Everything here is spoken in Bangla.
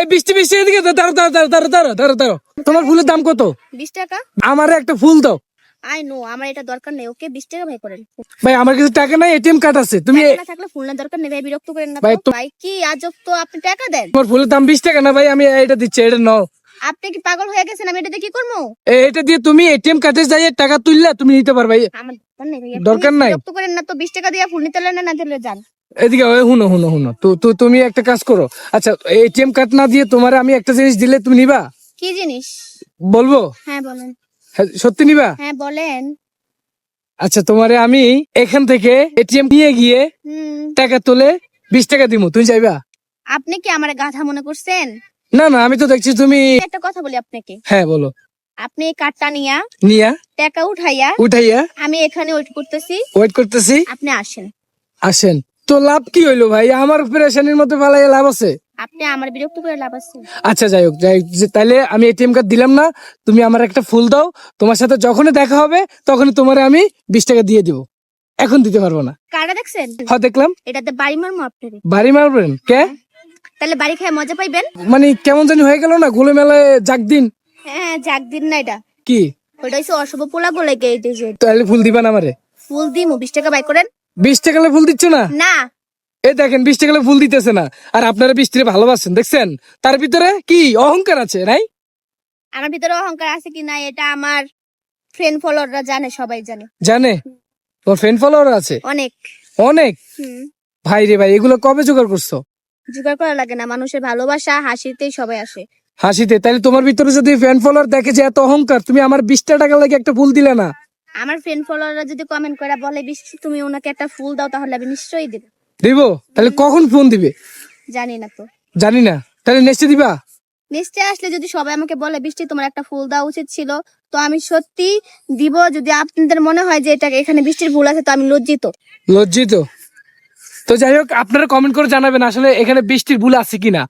এই বৃষ্টি বৃষ্টি এদিকে দাঁড়ো দাঁড়ো দাঁড়ো দাঁড়ো দাঁড়ো দাঁড়ো দাঁড়ো তোমার ফুলের দাম কত? বিশ টাকা। আমার একটা ফুল দাও। আই নো আমার এটা দরকার নেই। ওকে বিশ টাকা ভাই করেন। ভাই আমার কাছে টাকা নাই এটিএম কার্ড আছে। তুমি না থাকলে ফুল না দরকার নেই ভাই বিরক্ত করেন না ভাই, কি আজব তো আপনি টাকা দেন। তোমার ফুলের দাম বিশ টাকা না ভাই আমি এটা দিচ্ছি এটা নাও। আপনি কি পাগল হয়ে গেছেন? আমি এটাতে কি করব? এটা দিয়ে তুমি এটিএম কার্ডে যাই টাকা তুললে তুমি নিতে পারবে। আমার দরকার নেই দরকার নাই। বিরক্ত করেন না তো বিশ টাকা দিয়ে ফুল নিতে না না দিলে যান। এদিকে ওই হুনো হুনো হুনো তো তো তুমি একটা কাজ করো। আচ্ছা এটিএম কার্ড না দিয়ে তোমার আমি একটা জিনিস দিলে তুমি নিবা? কি জিনিস? বলব? হ্যাঁ বলেন। হ্যাঁ, সত্যি নিবা? হ্যাঁ বলেন। আচ্ছা তোমারে আমি এখান থেকে এটিএম নিয়ে গিয়ে টাকা তুলে বিশ টাকা দিব তুমি চাইবা? আপনি কি আমার গাধা মনে করছেন? না না আমি তো দেখছি তুমি একটা কথা বলি আপনাকে। হ্যাঁ বলো। আপনি এই কার্ডটা নিয়া নিয়া। টাকা উঠাইয়া উঠাইয়া আমি এখানে ওয়েট করতেছি। ওয়েট করতেছি। আপনি আসেন। আসেন। তো লাভ কি হইল ভাই? আমার প্রেশানির মধ্যে পালাই লাভ আছে? আপনি আমার বিরক্ত করে লাভ আছে। আচ্ছা যাই হোক যাই তাইলে আমি এটিএম কার্ড দিলাম না তুমি আমার একটা ফুল দাও তোমার সাথে যখনই দেখা হবে তখনই তোমার আমি বিশ টাকা দিয়ে দিব। এখন দিতে পারব না। কার্ডটা দেখছেন? হ্যাঁ দেখলাম। এটাতে বাড়ি মারমো আপনার। বাড়ি মারবেন? কে? তাহলে বাড়ি খেয়ে মজা পাইবেন? মানে কেমন জানি হয়ে গেল না গোলে মেলায় যাক দিন। হ্যাঁ যাক দিন না এটা। কি? ওইটা হচ্ছে অশুভ পোলা বলে গে এই তাহলে ফুল দিবা না আমারে? ফুল দিমু বিশ টাকা বাই করেন। বিশ টাকা ফুল দিচ্ছ না? না। এই দেখেন বিশ টাকা ফুল দিতেছে না। আর আপনারা বিশ টাকা ভালোবাসেন দেখছেন? তার ভিতরে কি? অহংকার আছে নাই? আমার ভিতরে অহংকার আছে কি না এটা আমার ফ্রেন্ড ফলোয়াররা জানে সবাই জানে। জানে? তোর ফ্রেন্ড ফলোয়ার আছে? অনেক। অনেক? ভাই রে ভাই এগুলো কবে জোগাড় করছ? জোগাড় করা লাগে না মানুষের ভালোবাসা হাসিতেই সবাই আসে। হাসিতে? তাহলে তোমার ভিতরে যদি ফ্যান ফলোয়ার দেখে যে এত অহংকার তুমি আমার বিশটা টাকা লাগে একটা ভুল দিলে না? আমার ফ্রেন্ড ফলোয়াররা যদি কমেন্ট করে বলে বৃষ্টি তুমি ওনাকে একটা ফুল দাও তাহলে আমি নিশ্চয়ই দেব। দিব? তাহলে কখন ফোন দিবে? জানি না তো। জানি না। তাহলে নেক্সটে দিবা? নিশ্চয় আসলে যদি সবাই আমাকে বলে বৃষ্টি তোমার একটা ফুল দেওয়া উচিত ছিল। তো আমি সত্যি দিব যদি আপনাদের মনে হয় যে এটা এখানে বৃষ্টির ভুল আছে তো আমি লজ্জিত। লজ্জিত। তো যাই হোক আপনারা কমেন্ট করে জানাবেন আসলে এখানে বৃষ্টির ভুল আছে কিনা।